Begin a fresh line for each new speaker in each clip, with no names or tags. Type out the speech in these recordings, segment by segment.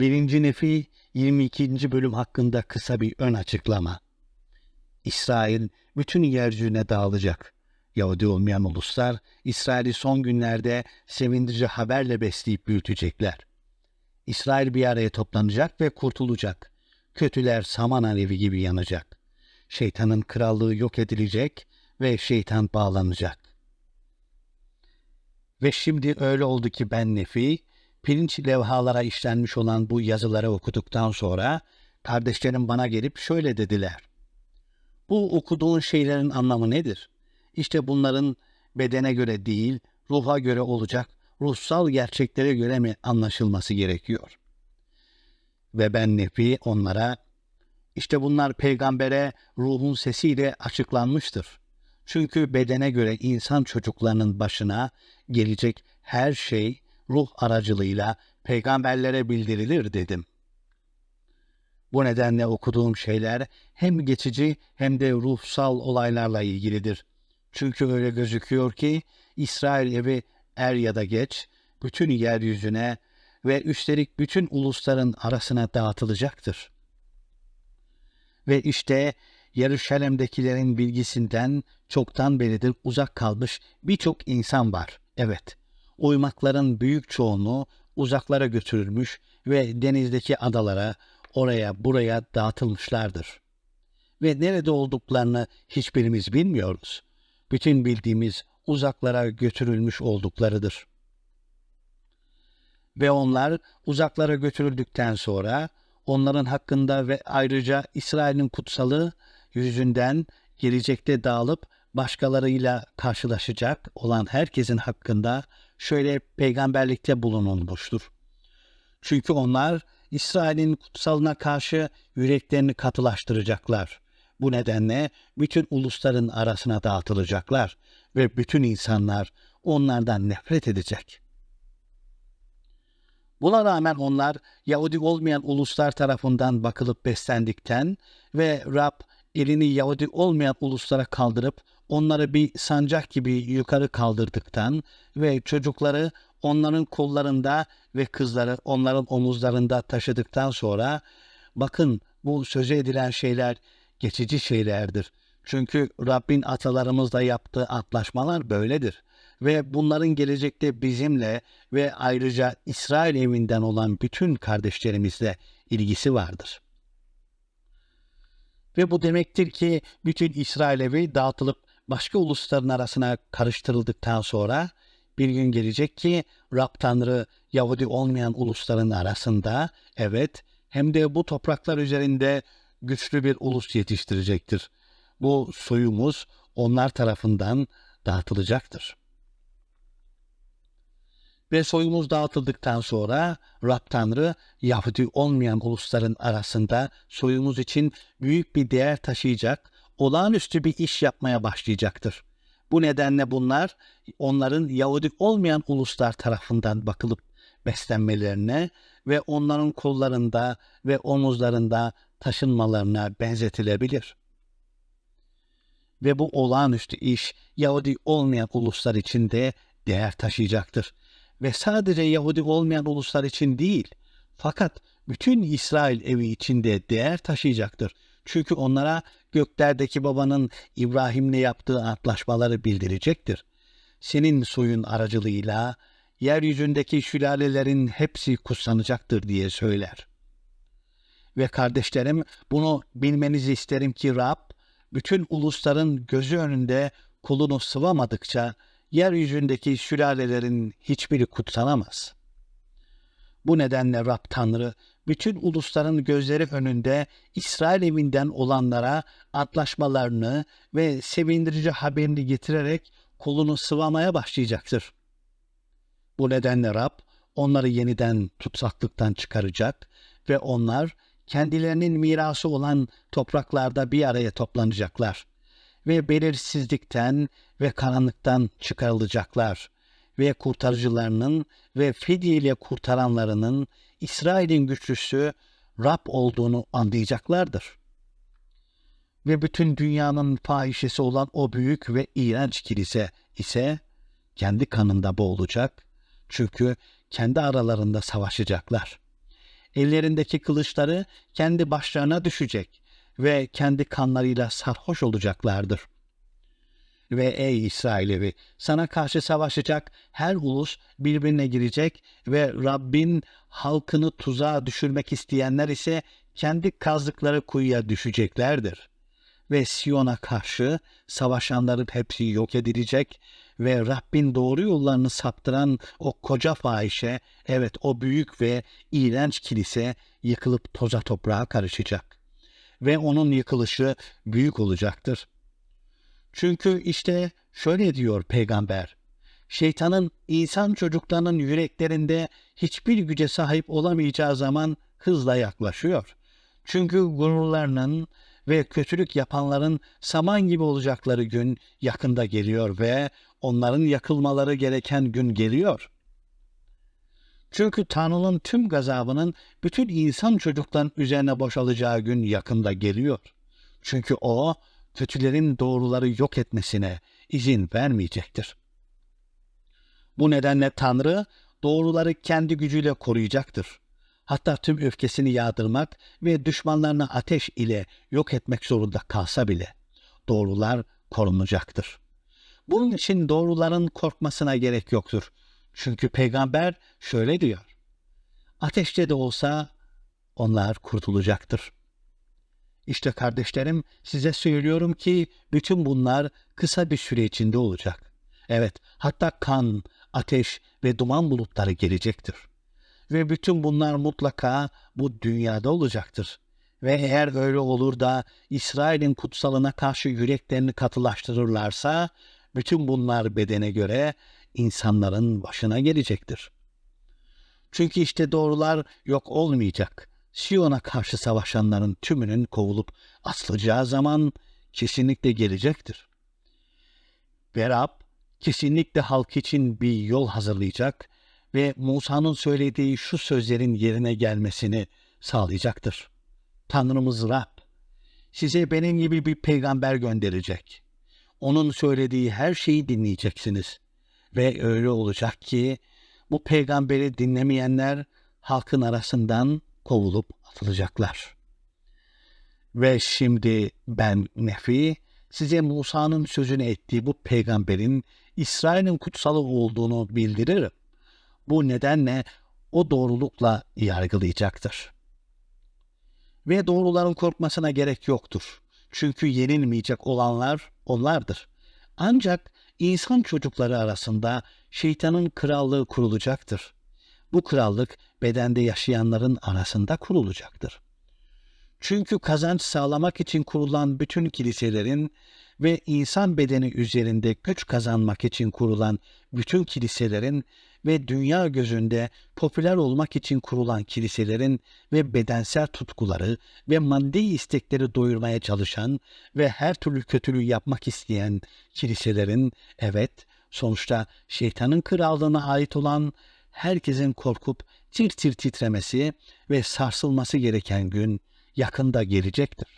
1. Nefi 22. bölüm hakkında kısa bir ön açıklama. İsrail bütün yeryüzüne dağılacak. Yahudi olmayan uluslar İsrail'i son günlerde sevindirici haberle besleyip büyütecekler. İsrail bir araya toplanacak ve kurtulacak. Kötüler saman alevi gibi yanacak. Şeytanın krallığı yok edilecek ve şeytan bağlanacak. Ve şimdi öyle oldu ki ben Nefi, pirinç levhalara işlenmiş olan bu yazıları okuduktan sonra kardeşlerim bana gelip şöyle dediler. Bu okuduğun şeylerin anlamı nedir? İşte bunların bedene göre değil, ruha göre olacak, ruhsal gerçeklere göre mi anlaşılması gerekiyor? Ve ben Nefi onlara, işte bunlar peygambere ruhun sesiyle açıklanmıştır. Çünkü bedene göre insan çocuklarının başına gelecek her şey ruh aracılığıyla peygamberlere bildirilir dedim. Bu nedenle okuduğum şeyler hem geçici hem de ruhsal olaylarla ilgilidir. Çünkü öyle gözüküyor ki İsrail evi er ya da geç bütün yeryüzüne ve üstelik bütün ulusların arasına dağıtılacaktır. Ve işte Yeruşalim'dekilerin bilgisinden çoktan beridir uzak kalmış birçok insan var. Evet, uymakların büyük çoğunluğu uzaklara götürülmüş ve denizdeki adalara, oraya buraya dağıtılmışlardır. Ve nerede olduklarını hiçbirimiz bilmiyoruz. Bütün bildiğimiz uzaklara götürülmüş olduklarıdır. Ve onlar uzaklara götürüldükten sonra onların hakkında ve ayrıca İsrail'in kutsalı yüzünden gelecekte dağılıp başkalarıyla karşılaşacak olan herkesin hakkında şöyle peygamberlikte bulunulmuştur. Çünkü onlar İsrail'in kutsalına karşı yüreklerini katılaştıracaklar. Bu nedenle bütün ulusların arasına dağıtılacaklar ve bütün insanlar onlardan nefret edecek. Buna rağmen onlar Yahudi olmayan uluslar tarafından bakılıp beslendikten ve Rab elini Yahudi olmayan uluslara kaldırıp onları bir sancak gibi yukarı kaldırdıktan ve çocukları onların kollarında ve kızları onların omuzlarında taşıdıktan sonra bakın bu söze edilen şeyler geçici şeylerdir. Çünkü Rabbin atalarımızla yaptığı antlaşmalar böyledir. Ve bunların gelecekte bizimle ve ayrıca İsrail evinden olan bütün kardeşlerimizle ilgisi vardır. Ve bu demektir ki bütün İsrail evi dağıtılıp başka ulusların arasına karıştırıldıktan sonra bir gün gelecek ki Rab Tanrı Yahudi olmayan ulusların arasında evet hem de bu topraklar üzerinde güçlü bir ulus yetiştirecektir. Bu soyumuz onlar tarafından dağıtılacaktır. Ve soyumuz dağıtıldıktan sonra Rab Tanrı Yahudi olmayan ulusların arasında soyumuz için büyük bir değer taşıyacak, olağanüstü bir iş yapmaya başlayacaktır. Bu nedenle bunlar onların Yahudi olmayan uluslar tarafından bakılıp beslenmelerine ve onların kollarında ve omuzlarında taşınmalarına benzetilebilir. Ve bu olağanüstü iş Yahudi olmayan uluslar için de değer taşıyacaktır. Ve sadece Yahudi olmayan uluslar için değil, fakat bütün İsrail evi içinde değer taşıyacaktır. Çünkü onlara göklerdeki babanın İbrahim'le yaptığı antlaşmaları bildirecektir. Senin soyun aracılığıyla yeryüzündeki şülalelerin hepsi kutsanacaktır diye söyler. Ve kardeşlerim bunu bilmenizi isterim ki Rab, bütün ulusların gözü önünde kulunu sıvamadıkça yeryüzündeki sülalelerin hiçbiri kutsanamaz. Bu nedenle Rab Tanrı bütün ulusların gözleri önünde İsrail evinden olanlara antlaşmalarını ve sevindirici haberini getirerek kolunu sıvamaya başlayacaktır. Bu nedenle Rab onları yeniden tutsaklıktan çıkaracak ve onlar kendilerinin mirası olan topraklarda bir araya toplanacaklar ve belirsizlikten ve karanlıktan çıkarılacaklar ve kurtarıcılarının ve fidye ile kurtaranlarının İsrail'in güçlüsü Rab olduğunu anlayacaklardır. Ve bütün dünyanın fahişesi olan o büyük ve iğrenç kilise ise kendi kanında boğulacak çünkü kendi aralarında savaşacaklar. Ellerindeki kılıçları kendi başlarına düşecek ve kendi kanlarıyla sarhoş olacaklardır. Ve ey İsrailevi sana karşı savaşacak her ulus birbirine girecek ve Rabbin halkını tuzağa düşürmek isteyenler ise kendi kazdıkları kuyuya düşeceklerdir. Ve Siyon'a karşı savaşanların hepsi yok edilecek ve Rabbin doğru yollarını saptıran o koca fahişe, evet o büyük ve iğrenç kilise yıkılıp toza toprağa karışacak. Ve onun yıkılışı büyük olacaktır. Çünkü işte şöyle diyor peygamber, şeytanın insan çocuklarının yüreklerinde hiçbir güce sahip olamayacağı zaman hızla yaklaşıyor. Çünkü gururlarının ve kötülük yapanların saman gibi olacakları gün yakında geliyor ve onların yakılmaları gereken gün geliyor. Çünkü Tanrı'nın tüm gazabının bütün insan çocukların üzerine boşalacağı gün yakında geliyor. Çünkü o kötülerin doğruları yok etmesine izin vermeyecektir. Bu nedenle Tanrı doğruları kendi gücüyle koruyacaktır. Hatta tüm öfkesini yağdırmak ve düşmanlarını ateş ile yok etmek zorunda kalsa bile doğrular korunacaktır. Bunun için doğruların korkmasına gerek yoktur. Çünkü peygamber şöyle diyor. Ateşte de olsa onlar kurtulacaktır. İşte kardeşlerim size söylüyorum ki bütün bunlar kısa bir süre içinde olacak. Evet, hatta kan, ateş ve duman bulutları gelecektir. Ve bütün bunlar mutlaka bu dünyada olacaktır. Ve eğer öyle olur da İsrail'in kutsalına karşı yüreklerini katılaştırırlarsa, bütün bunlar bedene göre insanların başına gelecektir. Çünkü işte doğrular yok olmayacak. Siyon'a karşı savaşanların tümünün kovulup asılacağı zaman kesinlikle gelecektir. Ve Rab kesinlikle halk için bir yol hazırlayacak ve Musa'nın söylediği şu sözlerin yerine gelmesini sağlayacaktır. Tanrımız Rab, size benim gibi bir peygamber gönderecek. Onun söylediği her şeyi dinleyeceksiniz. Ve öyle olacak ki bu peygamberi dinlemeyenler halkın arasından kovulup atılacaklar. Ve şimdi ben Nefi size Musa'nın sözünü ettiği bu peygamberin İsrail'in kutsalı olduğunu bildiririm. Bu nedenle o doğrulukla yargılayacaktır. Ve doğruların korkmasına gerek yoktur. Çünkü yenilmeyecek olanlar onlardır. Ancak insan çocukları arasında şeytanın krallığı kurulacaktır. Bu krallık bedende yaşayanların arasında kurulacaktır. Çünkü kazanç sağlamak için kurulan bütün kiliselerin ve insan bedeni üzerinde güç kazanmak için kurulan bütün kiliselerin ve dünya gözünde popüler olmak için kurulan kiliselerin ve bedensel tutkuları ve maddi istekleri doyurmaya çalışan ve her türlü kötülüğü yapmak isteyen kiliselerin evet sonuçta şeytanın krallığına ait olan herkesin korkup tir tir titremesi ve sarsılması gereken gün yakında gelecektir.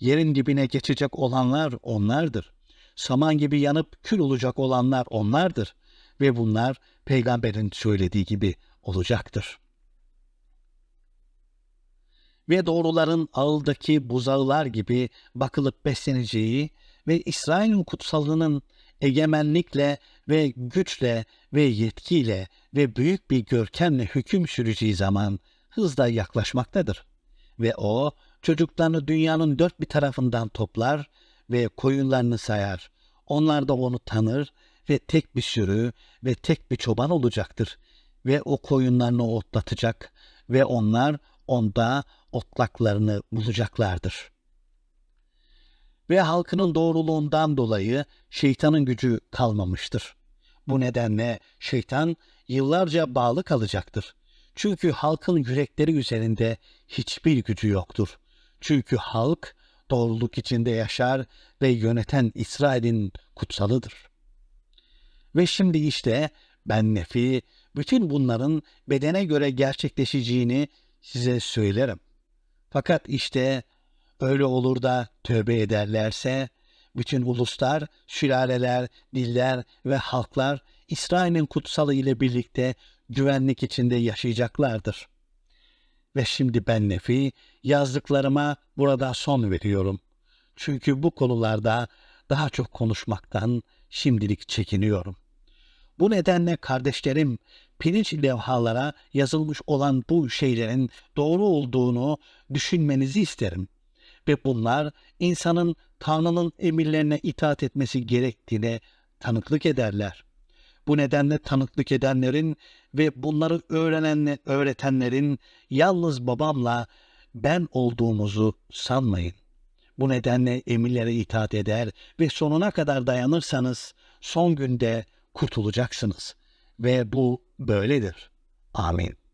Yerin dibine geçecek olanlar onlardır. Saman gibi yanıp kül olacak olanlar onlardır ve bunlar peygamberin söylediği gibi olacaktır. Ve doğruların ağıldaki buzağılar gibi bakılıp besleneceği ve İsrail'in kutsalının egemenlikle ve güçle ve yetkiyle ve büyük bir görkemle hüküm süreceği zaman hızla yaklaşmaktadır. Ve o çocuklarını dünyanın dört bir tarafından toplar ve koyunlarını sayar. Onlar da onu tanır ve tek bir sürü ve tek bir çoban olacaktır. Ve o koyunlarını otlatacak ve onlar onda otlaklarını bulacaklardır. Ve halkının doğruluğundan dolayı şeytanın gücü kalmamıştır. Bu nedenle şeytan yıllarca bağlı kalacaktır. Çünkü halkın yürekleri üzerinde hiçbir gücü yoktur. Çünkü halk doğruluk içinde yaşar ve yöneten İsrail'in kutsalıdır. Ve şimdi işte ben nefi bütün bunların bedene göre gerçekleşeceğini size söylerim. Fakat işte öyle olur da tövbe ederlerse bütün uluslar, sülaleler, diller ve halklar İsrail'in kutsalı ile birlikte güvenlik içinde yaşayacaklardır. Ve şimdi ben Nefi yazdıklarıma burada son veriyorum. Çünkü bu konularda daha çok konuşmaktan şimdilik çekiniyorum. Bu nedenle kardeşlerim pirinç levhalara yazılmış olan bu şeylerin doğru olduğunu düşünmenizi isterim. Ve bunlar insanın Tanrı'nın emirlerine itaat etmesi gerektiğine tanıklık ederler. Bu nedenle tanıklık edenlerin ve bunları öğrenen, öğretenlerin yalnız babamla ben olduğumuzu sanmayın. Bu nedenle emirlere itaat eder ve sonuna kadar dayanırsanız son günde kurtulacaksınız. Ve bu böyledir. Amin.